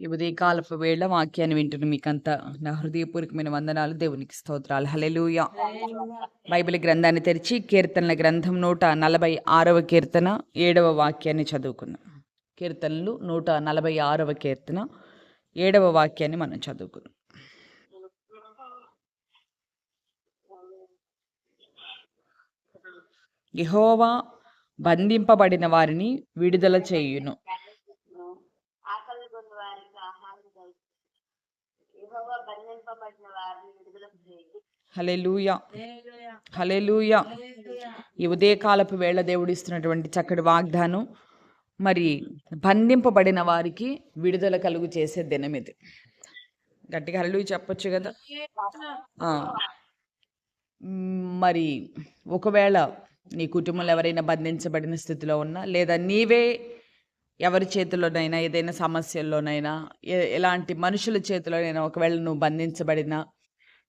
ఈ ఉదయకాలపు వేళ వాక్యాన్ని వింటున్న మీకంతా నా హృదయపూర్వకమైన వందనాలు దేవునికి స్తోత్రాలు. హల్లెలూయా. బైబిల్ గ్రంథాన్ని తెరిచి కీర్తనల గ్రంథం నూట నలభై ఆరవ కీర్తన ఏడవ వాక్యాన్ని చదువుకుందాం. కీర్తనలు నూట నలభై ఆరవ కీర్తన ఏడవ వాక్యాన్ని మనం చదువుకుందాం. యెహోవా బంధింపబడిన వారిని విడుదల చేయును ఆకలి కొన్న వారికి ఆహారం దయచేయి యెహోవా బంధింపబడిన వారిని విడుదల చేయి హలెలూయా హలెలూయా ఈ ఉదయకాలపు వేళ దేవుడిస్తున్నటువంటి చక్కటి వాగ్దానం మరి బంధింపబడిన వారికి విడుదల కలుగు చేసే దినం ఇది. గట్టిగా హలెలూయ చెప్పొచ్చు కదా? మరి ఒకవేళ నీ కుటుంబంలో ఎవరైనా బంధించబడిన స్థితిలో ఉన్నా లేదా నీవే ఎవరి చేతిలోనైనా ఏదైనా సమస్యల్లోనైనా ఎలాంటి మనుషుల చేతిలోనైనా ఒకవేళ నువ్వు బంధించబడినా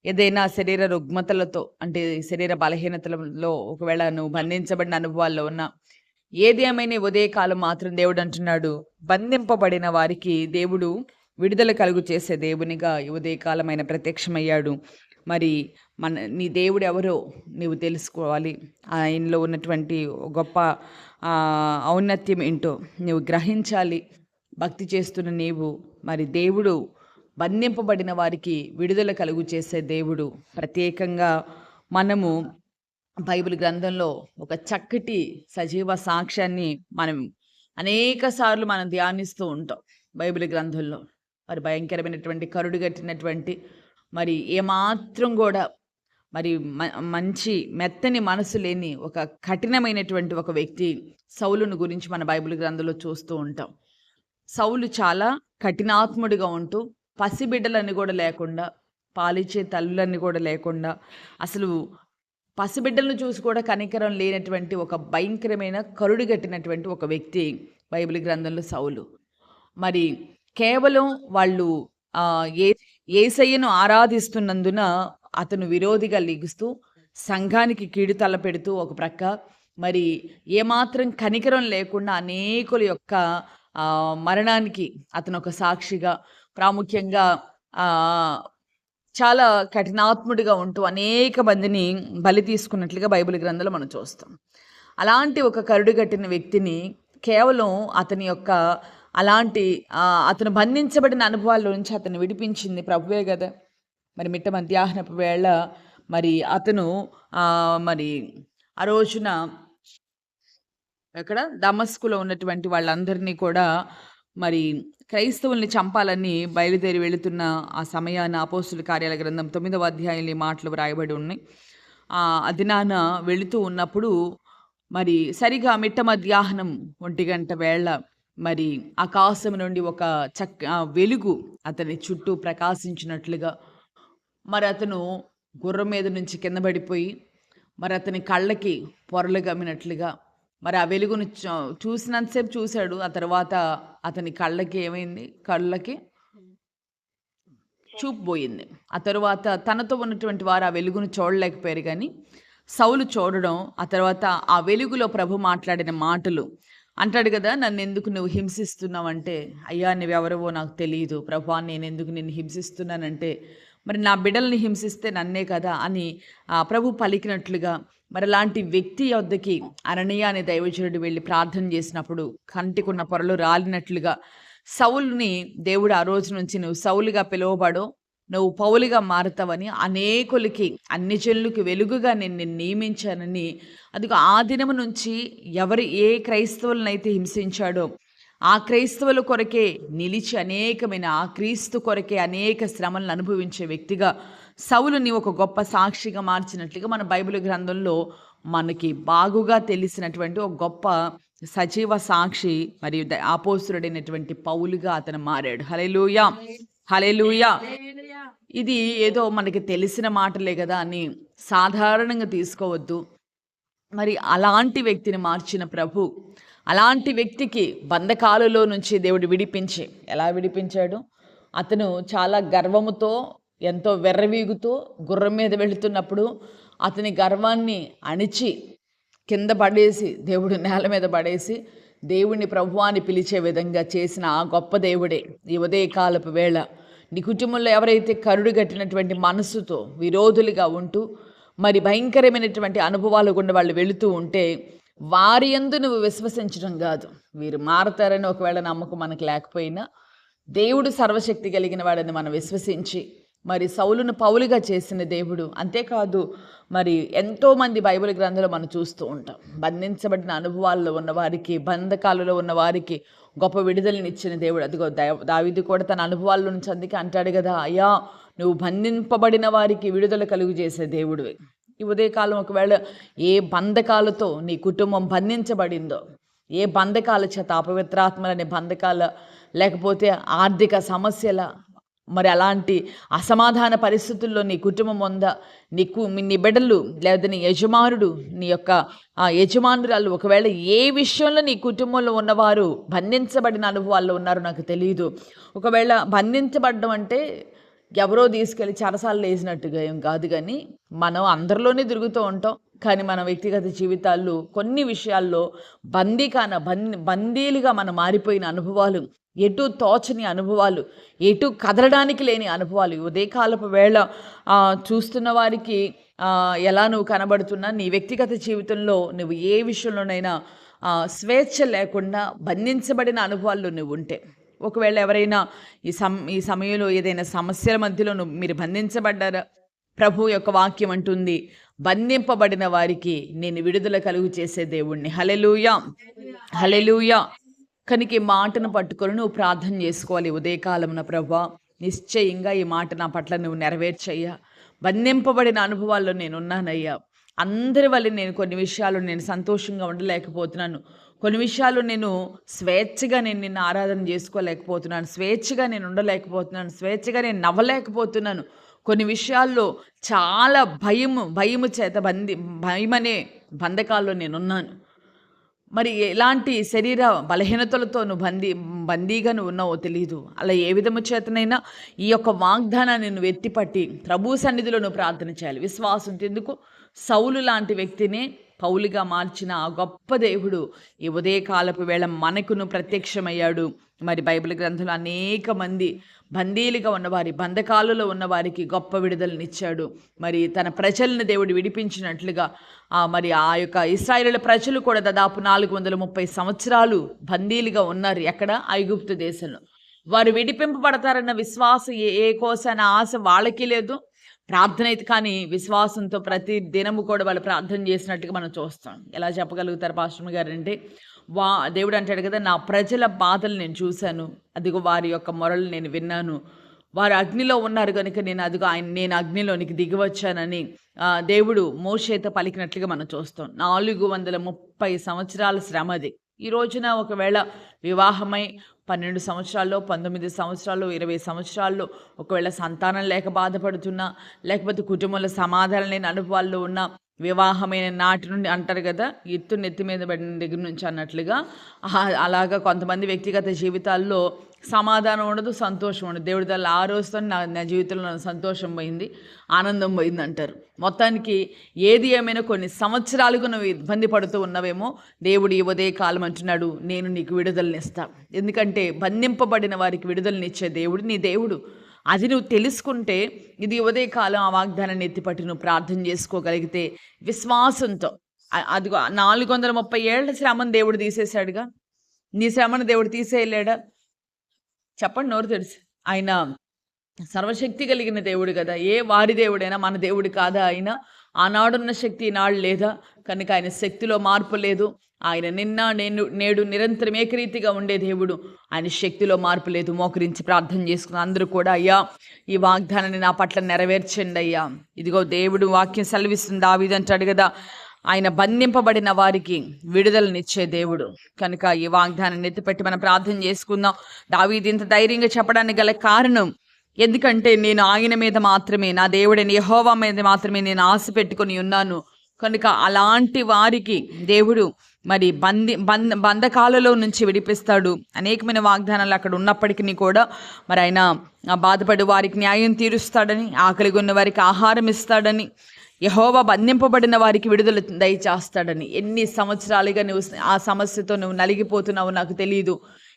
ఏదైనా శరీర రుగ్మతలతో అంటే శరీర బలహీనతలలో ఒకవేళ నువ్వు బంధించబడిన అనుభవాల్లో ఉన్నా ఏది ఏమైనా ఉదయకాలం మాత్రం దేవుడు అంటున్నాడు బంధింపబడిన వారికి దేవుడు విడుదల కలుగు చేసే దేవునిగా ఉదయకాలమైన ప్రత్యక్షమయ్యాడు. మరి మన నీ దేవుడు ఎవరో నీవు తెలుసుకోవాలి. ఆయనలో ఉన్నటువంటి గొప్ప ఔన్నత్యం ఏంటో నీవు గ్రహించాలి. భక్తి చేస్తున్న నీవు మరి దేవుడు బంధింపబడిన వారికి విడుదల కలుగు చేసే దేవుడు. ప్రత్యేకంగా మనము బైబిల్ గ్రంథంలో ఒక చక్కటి సజీవ సాక్ష్యాన్ని మనం అనేక సార్లు మనం ధ్యానిస్తూ ఉంటాం బైబిల్ గ్రంథంలో. మరి భయంకరమైనటువంటి కరుడు కట్టినటువంటి మరి ఏమాత్రం కూడా మరి మ- మంచి మెత్తని మనసు లేని ఒక కఠినమైనటువంటి ఒక వ్యక్తి సౌలును గురించి మన బైబిల్ గ్రంథంలో చూస్తూ ఉంటాం. సౌలు చాలా కఠినాత్ముడిగా ఉంటూ పసిబిడ్డలని కూడా లేకుండా పాలిచ్చే తల్లులన్నీ కూడా లేకుండా అసలు పసిబిడ్డలను చూసి కూడా కనికరం లేనటువంటి ఒక భయంకరమైన కరుడు కట్టినటువంటి ఒక వ్యక్తి బైబిల్ గ్రంథంలో సౌలు. మరి కేవలం వాళ్ళు ఏ ఏసయ్యను ఆరాధిస్తున్నందున అతను విరోధిగా లిగుస్తూ సంఘానికి కీడు తలపెడుతూ ఒక ప్రక్క. మరి ఏమాత్రం కనికరం లేకుండా అనేకుల యొక్క మరణానికి అతను ఒక సాక్షిగా ప్రాముఖ్యంగా చాలా కఠినాత్ముడిగా ఉంటూ అనేక మందిని బలి తీసుకున్నట్లుగా బైబిల్ గ్రంథంలో మనం చూస్తాం. అలాంటి ఒక కరుడు కట్టిన వ్యక్తిని కేవలం అతని యొక్క అలాంటి అతను బంధించబడిన అనుభవాల నుంచి అతను విడిపించింది ప్రభువే కదా. మరి మిట్ట మధ్యాహ్నపు వేళ మరి అతను మరి ఆ రోజున ఎక్కడ? దమస్కులో ఉన్నటువంటి వాళ్ళందరినీ కూడా మరి క్రైస్తవుల్ని చంపాలని బయలుదేరి వెళుతున్న ఆ సమయాన అపోస్తుల కార్యాల గ్రంథం తొమ్మిదవ అధ్యాయంలో మాటలు వ్రాయబడి ఉన్నాయి. ఆ అదినాన వెళుతూ ఉన్నప్పుడు మరి సరిగా మిట్ట మధ్యాహ్నం ఒంటి గంట వేళ మరి ఆకాశం నుండి ఒక చక్క వెలుగు అతని చుట్టూ ప్రకాశించినట్లుగా మరి అతను గుర్రం మీద నుంచి కింద పడిపోయి మరి అతని కళ్ళకి పొరలు గమ్మినట్లుగా మరి ఆ వెలుగును చూ- చూసినంతసేపు చూశాడు. ఆ తర్వాత అతని కళ్ళకి ఏమైంది? కళ్ళకి చూపు పోయింది. ఆ తర్వాత తనతో ఉన్నటువంటి వారు ఆ వెలుగును చూడలేకపోయారు కానీ సౌలు చూడడం ఆ తర్వాత ఆ వెలుగులో ప్రభు మాట్లాడిన మాటలు అంటాడు కదా నన్ను ఎందుకు నువ్వు హింసిస్తున్నావంటే అయ్యా నువ్వెవరవో నాకు తెలియదు ప్రభా నేను ఎందుకు నిన్ను హింసిస్తున్నానంటే మరి నా బిడ్డల్ని హింసిస్తే నన్నే కదా అని ప్రభు పలికినట్లుగా మరి అలాంటి వ్యక్తి వద్దకి అరణ్య అనే దైవజనుడు వెళ్ళి ప్రార్థన చేసినప్పుడు కంటికున్న పొరలు రాలినట్లుగా సౌల్ని దేవుడు ఆ రోజు నుంచి నువ్వు సౌలుగా పిలువబడో నువ్వు పౌలుగా మారుతావని అనేకులకి అన్ని జనులకి వెలుగుగా నేను నిన్ను నియమించానని. అదిగో ఆ దినము నుంచి ఎవరు ఏ క్రైస్తవులనైతే హింసించాడో ఆ క్రైస్తవుల కొరకే నిలిచి అనేకమైన ఆ క్రీస్తు కొరకే అనేక శ్రమలను అనుభవించే వ్యక్తిగా సౌలుని ఒక గొప్ప సాక్షిగా మార్చినట్లుగా మన బైబిల్ గ్రంథంలో మనకి బాగుగా తెలిసినటువంటి ఒక గొప్ప సజీవ సాక్షి మరియు ఆపోసురుడైనటువంటి పౌలుగా అతను మారాడు. హలేలుయా హలేలుయా ఇది ఏదో మనకి తెలిసిన మాటలే కదా అని సాధారణంగా తీసుకోవద్దు. మరి అలాంటి వ్యక్తిని మార్చిన ప్రభు అలాంటి వ్యక్తికి బంధకాలలో నుంచి దేవుడు విడిపించి ఎలా విడిపించాడు? అతను చాలా గర్వముతో ఎంతో వెర్రవీగుతూ గుర్రం మీద వెళుతున్నప్పుడు అతని గర్వాన్ని అణిచి కింద పడేసి దేవుడు నేల మీద పడేసి దేవుణ్ణి ప్రభువాన్ని పిలిచే విధంగా చేసిన ఆ గొప్ప దేవుడే ఈ ఉదయకాలపు వేళ. నీ కుటుంబంలో ఎవరైతే కరుడు కట్టినటువంటి మనస్సుతో విరోధులుగా ఉంటూ మరి భయంకరమైనటువంటి అనుభవాలు గుండా వాళ్ళు వెళుతూ ఉంటే వారి యందు నువ్వు విశ్వసించడం కాదు. వీరు మారతారని ఒకవేళ నమ్మకం మనకు లేకపోయినా దేవుడు సర్వశక్తి కలిగిన వాడని మనం విశ్వసించి మరి సౌలును పౌలుగా చేసిన దేవుడు అంతేకాదు మరి ఎంతోమంది బైబిల్ గ్రంథంలో మనం చూస్తూ ఉంటాం. బంధించబడిన అనుభవాల్లో ఉన్నవారికి బంధకాలలో ఉన్నవారికి గొప్ప విడుదలనిచ్చిన దేవుడు. అదిగో దావిది కూడా తన అనుభవాల నుంచి అందుకే అంటాడు కదా అయ్యా నువ్వు బంధింపబడిన వారికి విడుదల కలుగు చేసే దేవుడివి. ఈ ఉదయకాలం ఒకవేళ ఏ బంధకాలతో నీ కుటుంబం బంధించబడిందో ఏ బంధకాల చేత అపవిత్రాత్మలనే బంధకాల లేకపోతే ఆర్థిక సమస్యల మరి అలాంటి అసమాధాన పరిస్థితుల్లో నీ కుటుంబం ఉందా? నీకు నీ బిడ్డలు లేదా నీ యజమానుడు నీ యొక్క ఆ యజమానురాలు ఒకవేళ ఏ విషయంలో నీ కుటుంబంలో ఉన్నవారు బంధించబడిన అనుభవాల్లో ఉన్నారో నాకు తెలియదు ఒకవేళ బంధించబడడం అంటే ఎవరో తీసుకెళ్ళి చరసాలు వేసినట్టుగా ఏం కాదు కానీ మనం అందరిలోనే తిరుగుతూ ఉంటాం. కానీ మన వ్యక్తిగత జీవితాల్లో కొన్ని విషయాల్లో బందీకాన బందీ బందీలుగా మనం మారిపోయిన అనుభవాలు ఎటు తోచని అనుభవాలు ఎటు కదలడానికి లేని అనుభవాలు ఉదయ ఉదయకాలపు వేళ చూస్తున్న వారికి ఎలా నువ్వు కనబడుతున్నా నీ వ్యక్తిగత జీవితంలో నువ్వు ఏ విషయంలోనైనా స్వేచ్ఛ లేకుండా బంధించబడిన అనుభవాల్లో నువ్వు ఉంటే. ఒకవేళ ఎవరైనా ఈ సమ ఈ సమయంలో ఏదైనా సమస్యల మధ్యలో మీరు బంధించబడ్డారా? ప్రభు యొక్క వాక్యం అంటుంది బంధింపబడిన వారికి నేను విడుదల కలుగు చేసే దేవుణ్ణి. హలెలూయ హలెలూయ కనుక ఈ మాటను పట్టుకొని నువ్వు ప్రార్థన చేసుకోవాలి ఉదయకాలమున ప్రభా. నిశ్చయంగా ఈ మాట నా పట్ల నువ్వు నెరవేర్చయ్యా. బంధింపబడిన అనుభవాల్లో నేనున్నానయ్యా. అందరి వల్ల నేను కొన్ని విషయాలు నేను సంతోషంగా ఉండలేకపోతున్నాను. కొన్ని విషయాలు నేను స్వేచ్ఛగా నేను నిన్ను ఆరాధన చేసుకోలేకపోతున్నాను. స్వేచ్ఛగా నేను ఉండలేకపోతున్నాను. స్వేచ్ఛగా నేను నవ్వలేకపోతున్నాను. కొన్ని విషయాల్లో చాలా భయము భయము చేత బంది భయమనే బంధకాల్లో నేనున్నాను. మరి ఎలాంటి శరీర బలహీనతలతో నువ్వు బందీ బందీగా నువ్వు ఉన్నావో తెలియదు అలా ఏ విధము చేతనైనా ఈ యొక్క వాగ్దానాన్ని నువ్వు ఎత్తిపట్టి ప్రభు సన్నిధిలో నువ్వు ప్రార్థన చేయాలి. విశ్వాసం ఎందుకు? సౌలు లాంటి వ్యక్తిని పౌలుగా మార్చిన ఆ గొప్ప దేవుడు ఈ ఉదయకాలపు వేళ మనకును ప్రత్యక్షమయ్యాడు. మరి బైబిల్ గ్రంథంలో అనేక మంది బందీలుగా ఉన్నవారి బంధకాలలో ఉన్నవారికి గొప్ప విడుదలనిచ్చాడు. మరి తన ప్రజలను దేవుడు విడిపించినట్లుగా ఆ మరి ఆ యొక్క ఇస్రాయేల్ ప్రజలు కూడా దాదాపు నాలుగు వందల ముప్పై సంవత్సరాలు బందీలుగా ఉన్నారు ఎక్కడ? ఐగుప్తు దేశంలో. వారు విడిపింపబడతారన్న విశ్వాసం ఏ ఏ కోసన ఆశ వాళ్ళకి లేదు. ప్రార్థన అయితే కానీ విశ్వాసంతో ప్రతి దినము కూడా వాళ్ళు ప్రార్థన చేసినట్టుగా మనం చూస్తాం. ఎలా చెప్పగలుగుతారు పాస్టర్ గారు అంటే వా దేవుడు అంటాడు కదా నా ప్రజల బాధలు నేను చూశాను. అదిగో వారి యొక్క మొరలు నేను విన్నాను. వారు అగ్నిలో ఉన్నారు కనుక నేను అదిగో ఆయన నేను అగ్నిలోనికి దిగివచ్చానని దేవుడు మోషేత పలికినట్లుగా మనం చూస్తాం. నాలుగు వందల ముప్పై సంవత్సరాల శ్రమ అది. ఈ రోజున ఒకవేళ వివాహమై పన్నెండు సంవత్సరాల్లో పంతొమ్మిది సంవత్సరాల్లో ఇరవై సంవత్సరాల్లో ఒకవేళ సంతానం లేక బాధపడుతున్నా లేకపోతే కుటుంబంలో సమాధానం లేని అనుభవాల్లో ఉన్న వివాహమైన నాటి నుండి అంటారు కదా ఎత్తు నెత్తి మీద పడిన దగ్గర నుంచి అన్నట్లుగా అలాగా కొంతమంది వ్యక్తిగత జీవితాల్లో సమాధానం ఉండదు సంతోషం ఉండదు. దేవుడి తల్లి ఆ రోజుతో నా నా జీవితంలో సంతోషం పోయింది ఆనందం పోయింది అంటారు. మొత్తానికి ఏది ఏమైనా కొన్ని సంవత్సరాలుగా నువ్వు ఇబ్బంది పడుతూ ఉన్నవేమో దేవుడు ఈ ఉదయ కాలం అంటున్నాడు నేను నీకు విడుదలనిస్తా. ఎందుకంటే బంధింపబడిన వారికి విడుదలనిచ్చే దేవుడు నీ దేవుడు. అది నువ్వు తెలుసుకుంటే ఇది ఉదయకాలం ఆ వాగ్దానాన్ని ఎత్తిపట్టి నువ్వు ప్రార్థన చేసుకోగలిగితే విశ్వాసంతో అది నాలుగు వందల ముప్పై ఏళ్ళ శ్రమను దేవుడు తీసేశాడుగా. నీ శ్రమను దేవుడు తీసేయలేడా? చెప్పండి నోరు తెలుసు ఆయన సర్వశక్తి కలిగిన దేవుడు కదా. ఏ వారి దేవుడైనా మన దేవుడు కాదా ఆయన ఆనాడున్న శక్తి ఈనాడు లేదా. కనుక ఆయన శక్తిలో మార్పు లేదు. ఆయన నిన్న నేను నేడు నిరంతరం ఏకరీతిగా ఉండే దేవుడు. ఆయన శక్తిలో మార్పు లేదు. మోకరించి ప్రార్థన చేసుకున్న అందరూ కూడా అయ్యా ఈ వాగ్దానాన్ని నా పట్ల నెరవేర్చండి అయ్యా. ఇదిగో దేవుడు వాక్యం సెలవిస్తుంది. దావీదంటాడు కదా ఆయన బంధింపబడిన వారికి విడుదలనిచ్చే దేవుడు. కనుక ఈ వాగ్దానాన్ని ఎత్తిపెట్టి మనం ప్రార్థన చేసుకుందాం. దావీది ఇంత ధైర్యంగా చెప్పడానికి గల కారణం ఎందుకంటే నేను ఆయన మీద మాత్రమే నా దేవుడని యహోవా మీద మాత్రమే నేను ఆశ పెట్టుకుని ఉన్నాను. కనుక అలాంటి వారికి దేవుడు మరి బంది బంధ బంధకాలలో నుంచి విడిపిస్తాడు. అనేకమైన వాగ్దానాలు అక్కడ ఉన్నప్పటికీ కూడా మరి ఆయన బాధపడి వారికి న్యాయం తీరుస్తాడని ఆకలిగా ఉన్న వారికి ఆహారం ఇస్తాడని యహోవా బంధింపబడిన వారికి విడుదల దయచేస్తాడని. ఎన్ని సంవత్సరాలుగా నువ్వు ఆ సమస్యతో నువ్వు నలిగిపోతున్నావు నాకు తెలియదు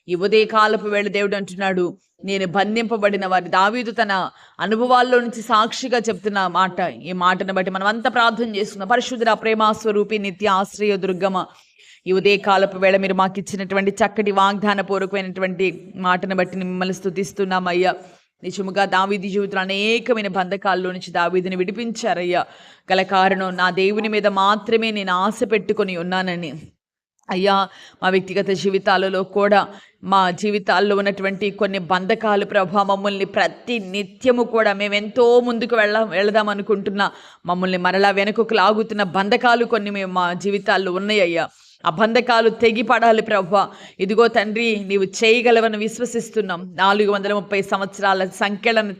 ఈ ఉదయ కాలపు వేళ దేవుడు అంటున్నాడు నేను బంధింపబడిన వారి దావీదు తన అనుభవాల్లో నుంచి సాక్షిగా చెప్తున్న మాట ఈ మాటను బట్టి మనం అంతా ప్రార్థన చేస్తున్నాం పరిశుద్ధ ప్రేమాస్వరూపి నిత్య ఆశ్రయ దుర్గమ ఈ ఉదయ కాలపు వేళ మీరు మాకు ఇచ్చినటువంటి చక్కటి వాగ్దాన పూర్వకమైనటువంటి మాటను బట్టి మిమ్మల్ని స్థుతిస్తున్నామయ్యా నిజముగా దావీది జీవితంలో అనేకమైన బంధకాల్లో నుంచి దావీదిని విడిపించారయ్యా. గల కారణం నా దేవుని మీద మాత్రమే నేను ఆశ పెట్టుకొని ఉన్నానని. అయ్యా మా వ్యక్తిగత జీవితాలలో కూడా మా జీవితాల్లో ఉన్నటువంటి కొన్ని బంధకాలు ప్రభా మమ్మల్ని ప్రతి నిత్యము కూడా మేము ఎంతో ముందుకు వెళ్ళ వెళదాం అనుకుంటున్నా మమ్మల్ని మరలా వెనుకకు లాగుతున్న బంధకాలు కొన్ని మేము మా జీవితాల్లో ఉన్నాయి అయ్యా ఆ బంధకాలు తెగిపడాలి ప్రభా ఇదిగో తండ్రి నీవు చేయగలవని విశ్వసిస్తున్నాం. నాలుగు వందల ముప్పై సంవత్సరాల సంఖ్యలను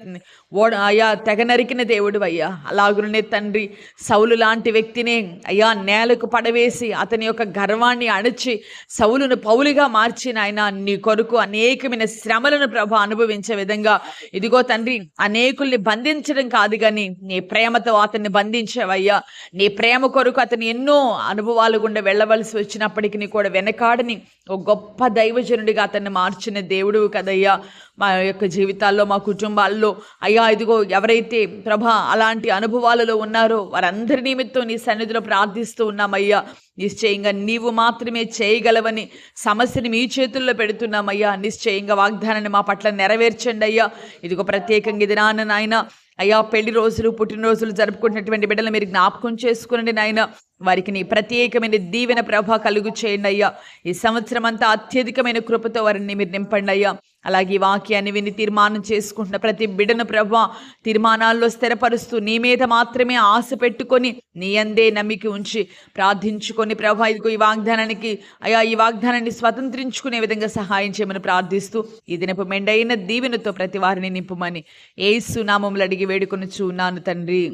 ఓడ అయ్యా తెగ నరికిన దేవుడు అయ్యా. అలాగునే తండ్రి సౌలు లాంటి వ్యక్తిని అయ్యా నేలకు పడవేసి అతని యొక్క గర్వాన్ని అణిచి సౌలును పౌలుగా మార్చిన ఆయన నీ కొరకు అనేకమైన శ్రమలను ప్రభ అనుభవించే విధంగా. ఇదిగో తండ్రి అనేకుల్ని బంధించడం కాదు కానీ నీ ప్రేమతో అతన్ని బంధించావయ్యా. నీ ప్రేమ కొరకు అతను ఎన్నో అనుభవాలు గుండా వెళ్ళవలసి వచ్చినప్పటికీ కూడా వెనకాడని ఒక గొప్ప దైవజనుడిగా అతన్ని మార్చిన దేవుడు కదయ్యా. మా యొక్క జీవితాల్లో మా కుటుంబాల్లో అయ్యా ఇదిగో ఎవరైతే ప్రభ అలాంటి అనుభవాలలో ఉన్నారో వారందరి నిమిత్తం నీ సన్నిధిలో ప్రార్థిస్తూ ఉన్నామయ్యా. నిశ్చయంగా నీవు మాత్రమే చేయగలవని సమస్యని మీ చేతుల్లో పెడుతున్నామయ్యా. నిశ్చయంగా వాగ్దానాన్ని మా పట్ల నెరవేర్చండి అయ్యా. ఇదిగో ప్రత్యేకంగా ఇది నాన్న నాయన అయ్యా పెళ్ళి రోజులు పుట్టినరోజులు జరుపుకుంటున్నటువంటి బిడ్డలు మీరు జ్ఞాపకం చేసుకునండి నాయన. వారికి నీ ప్రత్యేకమైన దీవెన ప్రభ కలుగు చేయండి అయ్యా. ఈ సంవత్సరం అంతా అత్యధికమైన కృపతో వారిని మీరు నింపండి అయ్యా. అలాగే వాక్యాన్ని విని తీర్మానం చేసుకుంటున్న ప్రతి బిడను ప్రభు తీర్మానాల్లో స్థిరపరుస్తూ నీ మీద మాత్రమే ఆశ పెట్టుకొని నీ అందే నమ్మిక ఉంచి ప్రార్థించుకొని ప్రభ ఇదిగో ఈ వాగ్దానానికి అయ్యా ఈ వాగ్దానాన్ని స్వతంత్రించుకునే విధంగా సహాయం చేయమని ప్రార్థిస్తూ ఈ దినపు మెండైన దీవెనతో ప్రతి వారిని నింపమని ఏసు నామములు అడిగి వేడుకొని చూన్నాను తండ్రి.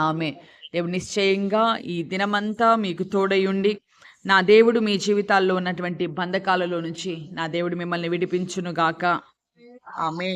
ఆమె దేవుడు నిశ్చయంగా ఈ దినమంతా మీకు తోడయుండి నా దేవుడు మీ జీవితాల్లో ఉన్నటువంటి బంధకాలలో నుంచి నా దేవుడు మిమ్మల్ని విడిపించును గాక ఆమె